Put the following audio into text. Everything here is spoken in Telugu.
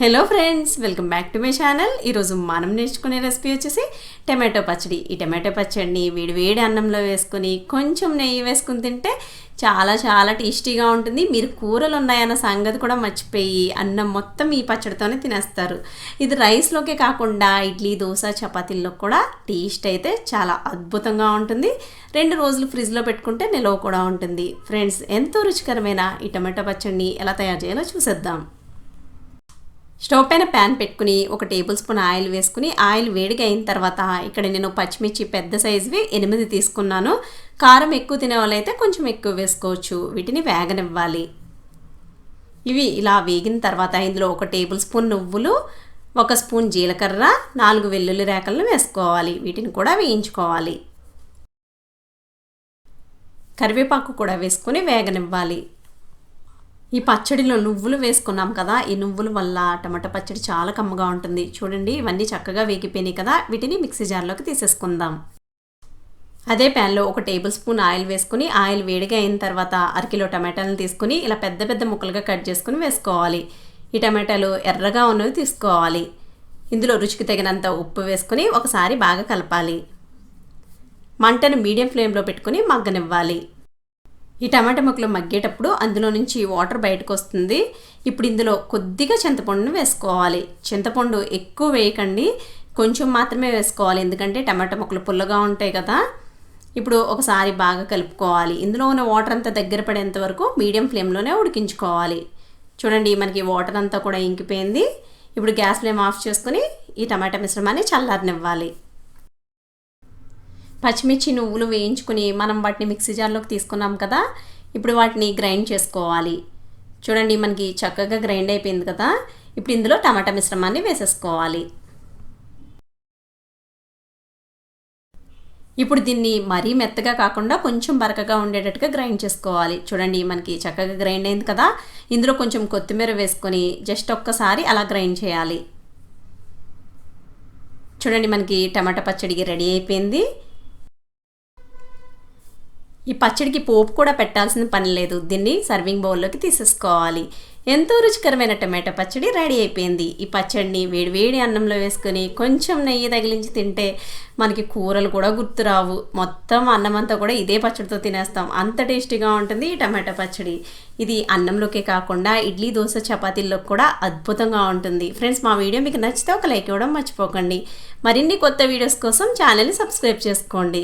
Hello friends welcome back to my channel ఈరోజు మనం నేర్చుకునే రెసిపీ వచ్చేసి టమాటో పచ్చడి. ఈ టమాటో పచ్చడిని వేడి వేడి అన్నంలో వేసుకుని కొంచెం నెయ్యి వేసుకుని తింటే చాలా చాలా టేస్టీగా ఉంటుంది. మీరు కూరలు ఉన్నాయన్న సంగతి కూడా మర్చిపోయి అన్నం మొత్తం ఈ పచ్చడితోనే తినేస్తారు. ఇది రైస్లోకే కాకుండా ఇడ్లీ దోశ చపాతీల్లో కూడా టేస్ట్ అయితే చాలా అద్భుతంగా ఉంటుంది. రెండు రోజులు ఫ్రిడ్జ్లో పెట్టుకుంటే నిలవ కూడా ఉంటుంది. ఫ్రెండ్స్ ఎంతో రుచికరమైన ఈ టమాటో పచ్చడిని ఎలా తయారు చేయాలో చూసేద్దాం. స్టవ్ పైన ప్యాన్ పెట్టుకుని ఒక టేబుల్ స్పూన్ ఆయిల్ వేసుకుని ఆయిల్ వేడిగా అయిన తర్వాత ఇక్కడ నేను పచ్చిమిర్చి పెద్ద సైజువి ఎనిమిది తీసుకున్నాను. కారం ఎక్కువ తినే వాళ్ళైతే కొంచెం ఎక్కువ వేసుకోవచ్చు. వీటిని వేగనివ్వాలి. ఇవి ఇలా వేగిన తర్వాత ఇందులో ఒక టేబుల్ స్పూన్ నువ్వులు ఒక స్పూన్ జీలకర్ర నాలుగు వెల్లుల్లి రేకలను వేసుకోవాలి. వీటిని కూడా వేయించుకోవాలి. కరివేపాకు కూడా వేసుకొని వేగనివ్వాలి. ఈ పచ్చడిలో నువ్వులు వేసుకున్నాం కదా ఈ నువ్వుల వల్ల టమాటా పచ్చడి చాలా కమ్మగా ఉంటుంది. చూడండి ఇవన్నీ చక్కగా వేగిపోయినాయి కదా వీటిని మిక్సీ జార్లోకి తీసేసుకుందాం. అదే ప్యాన్లో ఒక టేబుల్ స్పూన్ ఆయిల్ వేసుకుని ఆయిల్ వేడిగా అయిన తర్వాత అరకిలో టమాటాలను తీసుకుని ఇలా పెద్ద పెద్ద ముక్కలుగా కట్ చేసుకుని వేసుకోవాలి. ఈ టమాటాలు ఎర్రగా ఉన్నవి తీసుకోవాలి. ఇందులో రుచికి తగినంత ఉప్పు వేసుకుని ఒకసారి బాగా కలపాలి. మంటను మీడియం ఫ్లేమ్లో పెట్టుకుని మగ్గనివ్వాలి. ఈ టమాటా ముక్కలు మగ్గేటప్పుడు అందులో నుంచి వాటర్ బయటకు వస్తుంది. ఇప్పుడు ఇందులో కొద్దిగా చింతపండును వేసుకోవాలి. చింతపండు ఎక్కువ వేయకండి. కొంచెం మాత్రమే వేసుకోవాలి. ఎందుకంటే టమాటా ముక్కలు పుల్లగా ఉంటాయి కదా. ఇప్పుడు ఒకసారి బాగా కలుపుకోవాలి. ఇందులో ఉన్న వాటర్ అంతా దగ్గర పడేంత వరకు మీడియం ఫ్లేమ్లోనే ఉడికించుకోవాలి. చూడండి మనకి వాటర్ అంతా కూడా ఇంకిపోయింది. ఇప్పుడు గ్యాస్ ఫ్లేమ్ ఆఫ్ చేసుకుని ఈ టమాటా మిశ్రమాన్ని చల్లారనివ్వాలి. పచ్చిమిర్చి నువ్వులు వేయించుకుని మనం వాటిని మిక్సీ జార్లోకి తీసుకున్నాం కదా ఇప్పుడు వాటిని గ్రైండ్ చేసుకోవాలి. చూడండి మనకి చక్కగా గ్రైండ్ అయిపోయింది కదా ఇప్పుడు ఇందులో టమాటా మిశ్రమాన్ని వేసేసుకోవాలి. ఇప్పుడు దీన్ని మరీ మెత్తగా కాకుండా కొంచెం బరకగా ఉండేటట్టుగా గ్రైండ్ చేసుకోవాలి. చూడండి మనకి చక్కగా గ్రైండ్ అయింది కదా ఇందులో కొంచెం కొత్తిమీర వేసుకొని జస్ట్ ఒక్కసారి అలా గ్రైండ్ చేయాలి. చూడండి మనకి టమాటా పచ్చడికి రెడీ అయిపోయింది. ఈ పచ్చడికి పోపు కూడా పెట్టాల్సిన పని లేదు. దీన్ని సర్వింగ్ బౌల్లోకి తీసేసుకోవాలి. ఎంతో రుచికరమైన టమాటో పచ్చడి రెడీ అయిపోయింది. ఈ పచ్చడిని వేడివేడి అన్నంలో వేసుకొని కొంచెం నెయ్యి తగిలించి తింటే మనకి కూరలు కూడా గుర్తురావు మొత్తం అన్నం అంతా కూడా ఇదే పచ్చడితో తినేస్తాం. అంత టేస్టీగా ఉంటుంది ఈ టమాటో పచ్చడి. ఇది అన్నంలోకే కాకుండా ఇడ్లీ దోశ చపాతీల్లో కూడా అద్భుతంగా ఉంటుంది. ఫ్రెండ్స్ మా వీడియో మీకు నచ్చితే ఒక లైక్ ఇవ్వడం మర్చిపోకండి. మరిన్ని కొత్త వీడియోస్ కోసం ఛానల్ని సబ్స్క్రైబ్ చేసుకోండి.